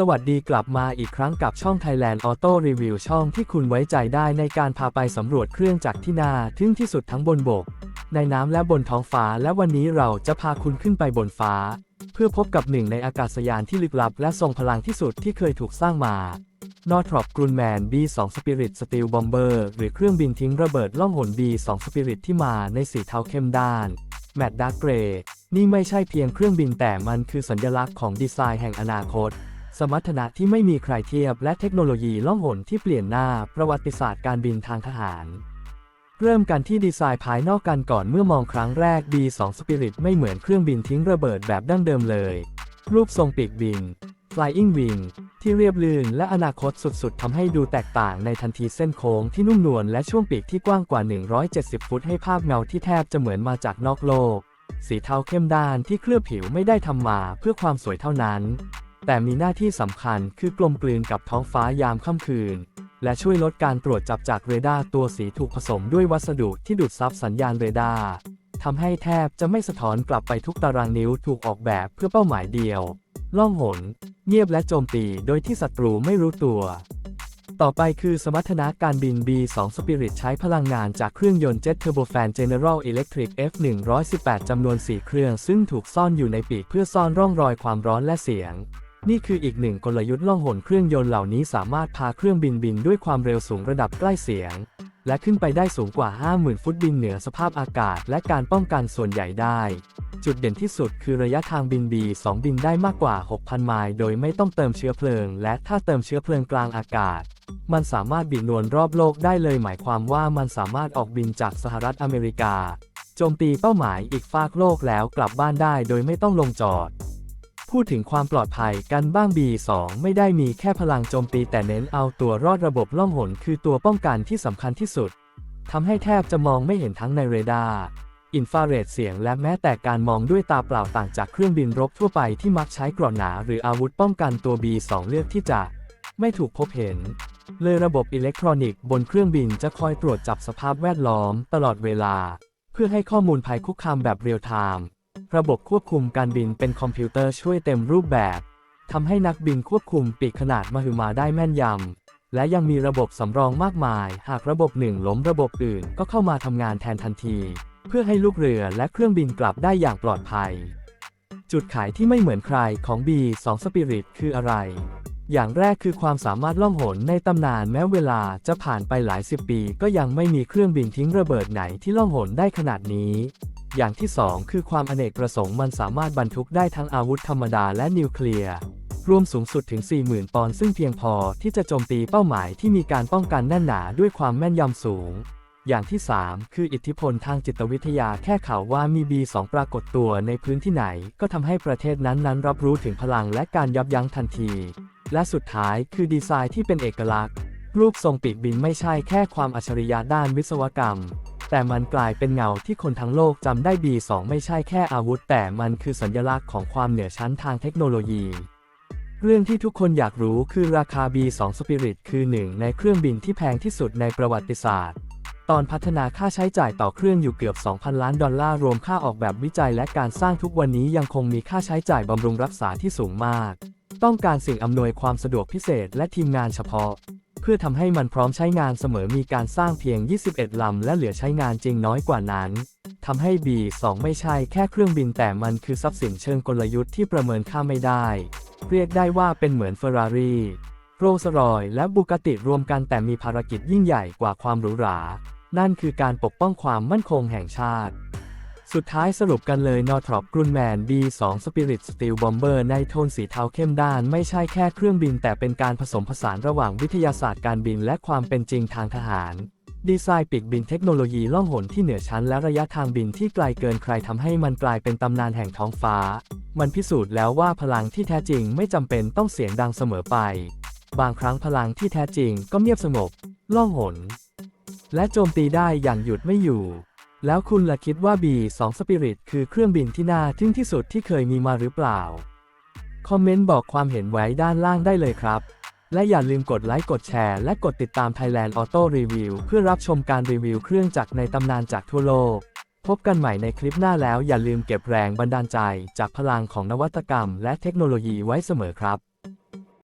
สวัสดีกลับมาอีกครั้งกับช่อง Thailand Auto Review ช่องที่คุณไว้ใจได้ในการพาไปสำรวจเครื่องจักรที่น่าทึ่งที่สุดทั้งบนบก ในน้ำและบนท้องฟ้า และวันนี้เราจะพาคุณขึ้นไปบนฟ้า เพื่อพบกับหนึ่งในอากาศยานที่ลึกลับและทรงพลังที่สุดที่เคยถูกสร้างมา Northrop Grumman B2 Spirit Steel Bomber หรือเครื่องบินทิ้งระเบิดล่องหน B2 Spirit ที่มาในสีเทาเข้มด้าน แมตต์ดาร์กเกรย์นี่ไม่ใช่เพียงเครื่องบินแต่มันคือสัญลักษณ์ของดีไซน์แห่งอนาคต สมรรถนะที่ไม่มีใครเทียบและเทคโนโลยีล่องหนที่เปลี่ยนหน้าประวัติศาสตร์การบินทางทหาร เริ่มกันที่ดีไซน์ภายนอกกันก่อนเมื่อมองครั้งแรก B2 Spirit ไม่เหมือนเครื่องบินทิ้งระเบิดแบบดั้งเดิมเลย รูปทรงปีกบิน Flying Wing ที่เรียบลื่นและอนาคตสุดๆทำให้ดูแตกต่างในทันทีเส้นโค้งที่นุ่มนวลและช่วงปีกที่กว้างกว่า 170 ฟุตให้ภาพเงาที่แทบจะเหมือนมาจากนอกโลก สีเทาเข้มด้านที่เคลือบผิวไม่ได้ทำมาเพื่อความสวยเท่านั้น แต่มีหน้าที่สำคัญคือกลมกลืนกับท้องฟ้ายามค่ำคืน และช่วยลดการตรวจจับจากเรดาร์ตัวสีถูกผสมด้วยวัสดุที่ดูดซับสัญญาณเรดาร์ทำให้แทบจะไม่สะท้อนกลับไปทุกตารางนิ้วถูกออกแบบเพื่อเป้าหมายเดียว ล่องหน เงียบและโจมตีโดยที่ศัตรูไม่รู้ตัว ต่อไปคือสมรรถนะการบิน B2 Spirit ใช้พลังงานจากเครื่องยนต์ Jet Turbofan General Electric F118 จำนวน 4 เครื่อง ซึ่งถูกซ่อนอยู่ในปีกเพื่อซ่อนร่องรอยความร้อนและเสียงนี่คืออีกหนึ่งกลยุทธ์ล่องหนเครื่องยนต์เหล่านี้สามารถพาเครื่องบินบินด้วยความเร็วสูงระดับใกล้เสียง และขึ้นไปได้สูงกว่า 50,000 ฟุตบินเหนือสภาพอากาศ และการป้องกันส่วนใหญ่ได้ จุดเด่นที่สุดคือระยะทางบิน B2 บินได้มากกว่า 6,000 ไมล์โดยไม่ต้องเติมเชื้อเพลิง และถ้าเติมเชื้อเพลิงกลางอากาศ มันสามารถบินวลรอบโลกได้เลย หมายความว่ามันสามารถออกบินจากสหรัฐอเมริกา โจมตีเป้าหมายอีกฟากโลกแล้วกลับบ้านได้โดยไม่ต้องลงจอด พูดถึงความปลอดภัยกันบ้าง B2 ไม่ได้มีแค่พลังโจมตีแต่เน้นเอาตัวรอดระบบล่องหนคือตัวป้องกันที่สำคัญที่สุดทำให้แทบจะมองไม่เห็นทั้งในเรดาร์อินฟราเรดเสียงและแม้แต่การมองด้วยตาเปล่าต่างจากเครื่องบินรบทั่วไปที่มักใช้กรอนหนาหรืออาวุธป้องกันตัว B2 เลือกที่จะไม่ถูกพบเห็น เลยระบบอิเล็กทรอนิกส์บนเครื่องบินจะคอยตรวจจับสภาพแวดล้อมตลอดเวลา เพื่อให้ข้อมูลภัยคุกคามแบบเรียลไทม์ ระบบควบคุมการบินเป็นคอมพิวเตอร์ช่วยเต็มรูปแบบทำให้นักบินควบคุมปีกขนาดมหึมาได้แม่นยำ และยังมีระบบสำรองมากมาย หากระบบหนึ่งล้มระบบอื่นก็เข้ามาทำงานแทนทันที เพื่อให้ลูกเรือและเครื่องบินกลับได้อย่างปลอดภัย จุดขายที่ไม่เหมือนใครของ B2 Spirit คืออะไร อย่างแรกคือความสามารถล่องหนในตำนานแม้เวลาจะผ่านไปหลายสิบปี ก็ยังไม่มีเครื่องบินทิ้งระเบิดไหนที่ล่องหนได้ขนาดนี้ อย่างที่ 2 คือความอเนกประสงค์มันสามารถบรรทุกได้ทั้งอาวุธธรรมดาและนิวเคลียร์รวมสูงสุดถึง 40,000 ปอนด์ซึ่งเพียงพอที่จะโจมตีเป้าหมายที่มีการป้องกันแน่นหนาด้วยความแม่นยำสูง อย่างที่ 3 คืออิทธิพลทางจิตวิทยาแค่ข่าวว่ามี B2 ปรากฏตัวในพื้นที่ไหน ก็ทำให้ประเทศนั้นๆ รับรู้ถึงพลังและการยับยั้งทันที และสุดท้ายคือดีไซน์ที่เป็นเอกลักษณ์รูปทรงปีกบินไม่ใช่แค่ความอัจฉริยะด้านวิศวกรรม แต่มันกลายเป็นเงาที่คนทั้งโลกจำได้ B2 ไม่ใช่แค่อาวุธ แต่มันคือสัญลักษณ์ของความเหนือชั้นทางเทคโนโลยี เรื่องที่ทุกคนอยากรู้คือราคา B2 Spirit คือหนึ่งในเครื่องบินที่แพงที่สุดในประวัติศาสตร์ ตอนพัฒนาค่าใช้จ่ายต่อเครื่องอยู่เกือบ 2,000 ล้านดอลลาร์รวมค่าออกแบบวิจัยและการสร้างทุกวันนี้ยังคงมีค่าใช้จ่ายบำรุงรักษาที่สูงมาก ต้องการสิ่งอำนวยความสะดวกพิเศษและทีมงานเฉพาะ พื่อทำให้มันพร้อมใช้งานเสมอมีการสร้างเพียง 21 ลำ และเหลือใช้งานจริงน้อยกว่านั้นทำให้ B2 ไม่ใช่แค่เครื่องบินแต่มันคือทรัพย์สินเชิงกลยุทธ์ที่ประเมินค่าไม่ได้ เรียกได้ว่าเป็นเหมือนเฟอร์รารี่โรลส์รอยและบูกติรวมกันแต่มีภารกิจยิ่งใหญ่กว่าความหรูหรา นั่นคือการปกป้องความมั่นคงแห่งชาติ สุดท้ายสรุปกันเลย Northrop Grumman B2 Spirit Steel Bomber ในโทนสีเทาเข้มด้าน ไม่ใช่แค่เครื่องบิน แต่เป็นการผสมผสานระหว่างวิทยาศาสตร์การบินและความเป็นจริงทางทหาร ดีไซน์ปีกบินเทคโนโลยีล่องหนที่เหนือชั้นและระยะทางบินที่ไกลเกินใครทำให้มันกลายเป็นตำนานแห่งท้องฟ้า มันพิสูจน์แล้วว่าพลังที่แท้จริงไม่จำเป็นต้องเสียงดังเสมอไป บางครั้งพลังที่แท้จริงก็เงียบสงบล่องหนและโจมตีได้อย่างหยุดไม่อยู่ แล้วคุณล่ะคิดว่า B2 Spirit คือเครื่องบินที่น่าทึ่งที่สุดที่เคยมีมาหรือเปล่า คอมเมนต์บอกความเห็นไว้ด้านล่างได้เลยครับ และอย่าลืมกดไลค์กดแชร์และกดติดตาม Thailand Auto Review เพื่อรับชมการรีวิวเครื่องจักรในตำนานจากทั่วโลก พบกันใหม่ในคลิปหน้าแล้วอย่าลืมเก็บแรงบันดาลใจจากพลังของนวัตกรรมและเทคโนโลยีไว้เสมอครับ